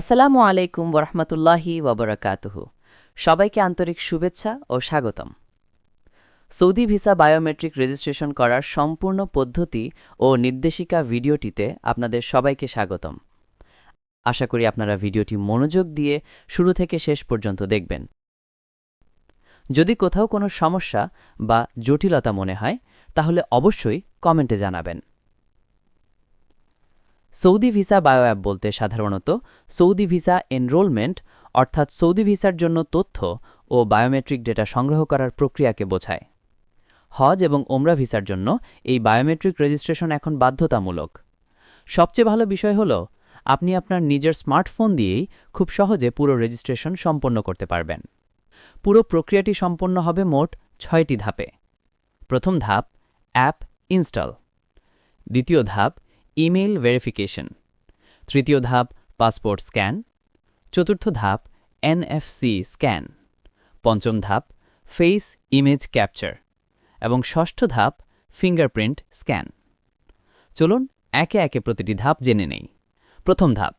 আসসালামু আলাইকুম ওরহমতুল্লাহি ওবরাকাতুহু। সবাইকে আন্তরিক শুভেচ্ছা ও স্বাগতম। সৌদি ভিসা বায়োমেট্রিক রেজিস্ট্রেশন করার সম্পূর্ণ পদ্ধতি ও নির্দেশিকা ভিডিওটিতে আপনাদের সবাইকে স্বাগতম। আশা করি আপনারা ভিডিওটি মনোযোগ দিয়ে শুরু থেকে শেষ পর্যন্ত দেখবেন। যদি কোথাও কোনো সমস্যা বা জটিলতা মনে হয়, তাহলে অবশ্যই কমেন্টে জানাবেন। সৌদি ভিসা বায়ো অ্যাপ বলতে সাধারণত সৌদি ভিসা এনরোলমেন্ট, অর্থাৎ সৌদি ভিসার জন্য তথ্য ও বায়োমেট্রিক ডেটা সংগ্রহ করার প্রক্রিয়াকে বোঝায়। হজ এবং ওমরা ভিসার জন্য এই বায়োমেট্রিক রেজিস্ট্রেশন এখন বাধ্যতামূলক। সবচেয়ে ভালো বিষয় হল, আপনি আপনার নিজের স্মার্টফোন দিয়েই খুব সহজে পুরো রেজিস্ট্রেশন সম্পন্ন করতে পারবেন। পুরো প্রক্রিয়াটি সম্পন্ন হবে মোট ছয়টি ধাপে। প্রথম ধাপ, অ্যাপ ইনস্টল। দ্বিতীয় ধাপ ইমেইল ভেরিফিকেশন। তৃতীয় ধাপ, পাসপোর্ট স্ক্যান। চতুর্থ ধাপ এনএফসি স্ক্যান। পঞ্চম ধাপ, ফেস ইমেজ ক্যাপচার। এবং ষষ্ঠ ধাপ, ফিঙ্গারপ্রিন্ট স্ক্যান। চলুন একে একে প্রতিটি ধাপ জেনে নেই। প্রথম ধাপ,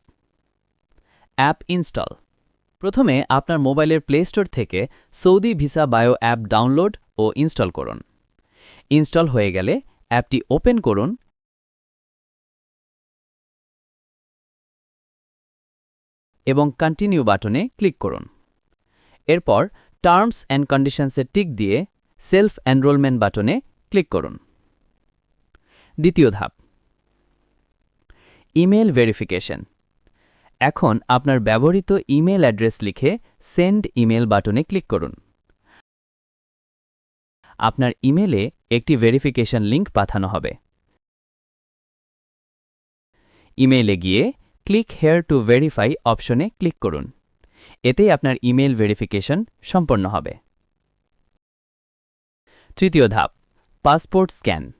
অ্যাপ ইনস্টল। প্রথমে আপনার মোবাইলের প্লে স্টোর থেকে Saudi visa bio app download ও ইনস্টল করুন। ইনস্টল হয়ে গেলে অ্যাপটি ওপেন করুন এবং কন্টিনিউ বাটনে ক্লিক করুন। এরপর টার্মস অ্যান্ড কন্ডিশনসে টিক দিয়ে সেলফ এনরোলমেন্ট বাটনে ক্লিক করুন। দ্বিতীয় ধাপ ইমেল ভেরিফিকেশন এখন আপনার ব্যবহৃত ইমেল অ্যাড্রেস লিখে সেন্ড ইমেল বাটনে ক্লিক করুন। আপনার ইমেলে একটি ভেরিফিকেশন লিঙ্ক পাঠানো হবে। ইমেইলে গিয়ে ক্লিক হেয়ার টু ভেরিফাই অপশনে ক্লিক করুন। এতেই আপনার ইমেল ভেরিফিকেশন সম্পন্ন হবে। তৃতীয় ধাপ পাসপোর্ট স্ক্যান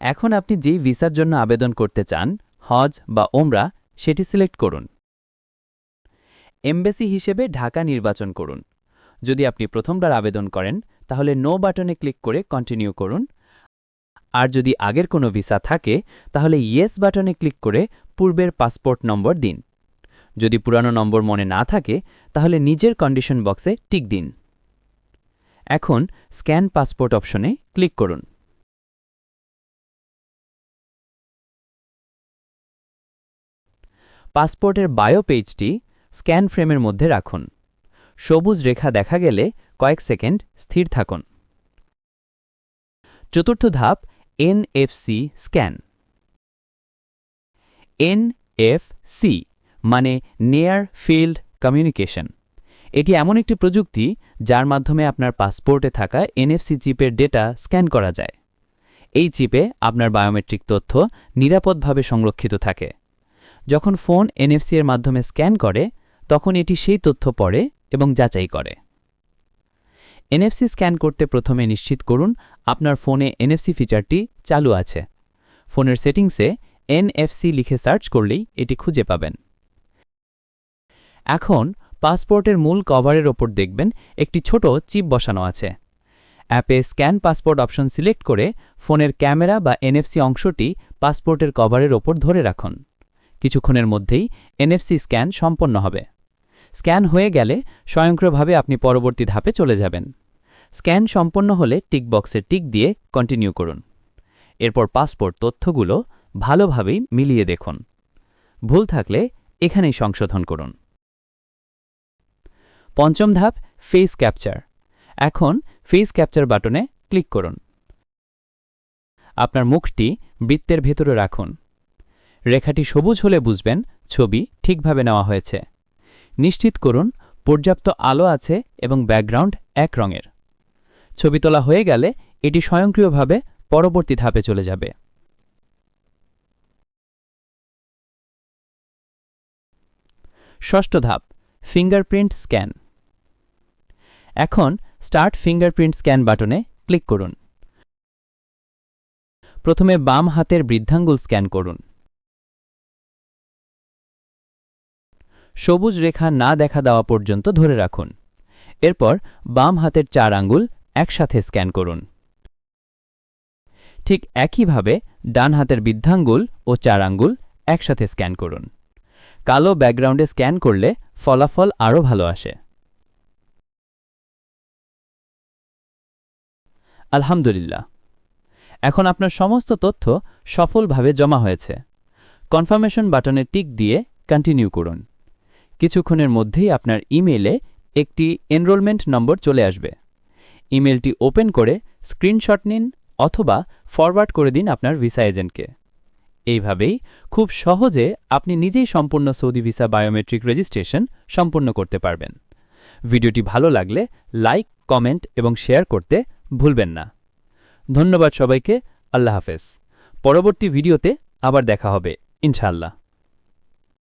এখন আপনি যেই ভিসার জন্য আবেদন করতে চান, হজ বা ওমরা সেটি সিলেক্ট করুন। এমবেসি হিসেবে ঢাকা নির্বাচন করুন। যদি আপনি প্রথমবার আবেদন করেন, তাহলে নো বাটনে ক্লিক করে কন্টিনিউ করুন। আর যদি আগের কোনো ভিসা থাকে, তাহলে ইয়েস বাটনে ক্লিক করে পূর্বের পাসপোর্ট নম্বর দিন। যদি পুরানো নম্বর মনে না থাকে, তাহলে নিজের কন্ডিশন বক্সে টিক দিন। এখন স্ক্যান পাসপোর্ট অপশনে ক্লিক করুন। পাসপোর্টের বায়ো পেজটি স্ক্যান ফ্রেমের মধ্যে রাখুন। সবুজ রেখা দেখা গেলে কয়েক সেকেন্ড স্থির থাকুন। চতুর্থ ধাপ এনএফসি স্ক্যান এনএফসি মানে নেয়ার ফিল্ড কমিউনিকেশন এটি এমন একটি প্রযুক্তি যার মাধ্যমে আপনার পাসপোর্টে থাকা এনএফসি চিপের ডেটা স্ক্যান করা যায়। এই চিপে আপনার বায়োমেট্রিক তথ্য নিরাপদভাবে সংরক্ষিত থাকে। যখন ফোন এনএফসি এর মাধ্যমে স্ক্যান করে, তখন এটি সেই তথ্য পড়ে এবং যাচাই করে। এনএফসি স্ক্যান করতে প্রথমে নিশ্চিত করুন আপনার ফোনে এনএফসি ফিচারটি চালু আছে। ফোনের সেটিংসে এনএফসি লিখে সার্চ করলেই এটি খুঁজে পাবেন। এখন পাসপোর্টের মূল কভারের ওপর দেখবেন একটি ছোট চিপ বসানো আছে। অ্যাপে স্ক্যান পাসপোর্ট অপশন সিলেক্ট করে ফোনের ক্যামেরা বা এনএফসি অংশটি পাসপোর্টের কভারের ওপর ধরে রাখুন। কিছুক্ষণের মধ্যেই এনএফসি স্ক্যান সম্পন্ন হবে। স্ক্যান হয়ে গেলে স্বয়ংক্রিয়ভাবে আপনি পরবর্তী ধাপে চলে যাবেন। স্ক্যান সম্পন্ন হলে টিক বক্সে টিক দিয়ে কন্টিনিউ করুন। এরপর পাসপোর্ট তথ্যগুলো ভালোভাবেই মিলিয়ে দেখুন। ভুল থাকলে এখানেই সংশোধন করুন। পঞ্চম ধাপ ফেস ক্যাপচার এখন ফেস ক্যাপচার বাটনে ক্লিক করুন। আপনার মুখটি বৃত্তের ভেতরে রাখুন। রেখাটি সবুজ হলে বুঝবেন ছবি ঠিকভাবে নেওয়া হয়েছে। নিশ্চিত করুন, পর্যাপ্ত আলো আছে এবং ব্যাকগ্রাউন্ড এক রঙের। ছবি তোলা হয়ে গেলে এটি স্বয়ংক্রিয়ভাবে পরবর্তী ধাপে চলে যাবে। ষষ্ঠ ধাপ ফিঙ্গারপ্রিন্ট স্ক্যান এখন স্টার্ট ফিঙ্গারপ্রিন্ট স্ক্যান বাটনে ক্লিক করুন। প্রথমে বাম হাতের বৃদ্ধাঙ্গুল স্ক্যান করুন। সবুজ রেখা না দেখা দেওয়া পর্যন্ত ধরে রাখুন। এরপর বাম হাতের চার আঙ্গুল একসাথে স্ক্যান করুন। ঠিক একইভাবে ডান হাতের বৃদ্ধাঙ্গুল ও চার আঙ্গুল একসাথে স্ক্যান করুন। কালো ব্যাকগ্রাউন্ডে স্ক্যান করলে ফলাফল আরও ভালো আসে। আলহামদুলিল্লাহ। এখন আপনার সমস্ত তথ্য সফলভাবে জমা হয়েছে। কনফার্মেশন বাটনে টিক দিয়ে কন্টিনিউ করুন। কিছুক্ষণের মধ্যেই আপনার ইমেইলে একটি এনরোলমেন্ট নম্বর চলে আসবে। ইমেলটি ওপেন করে স্ক্রিনশট নিন অথবা ফরওয়ার্ড করে দিন আপনার ভিসা এজেন্টকে। এইভাবেই খুব সহজে আপনি নিজেই সম্পূর্ণ সৌদি ভিসা বায়োমেট্রিক রেজিস্ট্রেশন সম্পূর্ণ করতে পারবেন। ভিডিওটি ভালো লাগলে লাইক, কমেন্ট এবং শেয়ার করতে ভুলবেন না। ধন্যবাদ সবাইকে। আল্লাহ হাফেজ। পরবর্তী ভিডিওতে আবার দেখা হবে। ইনশাআল্লাহ।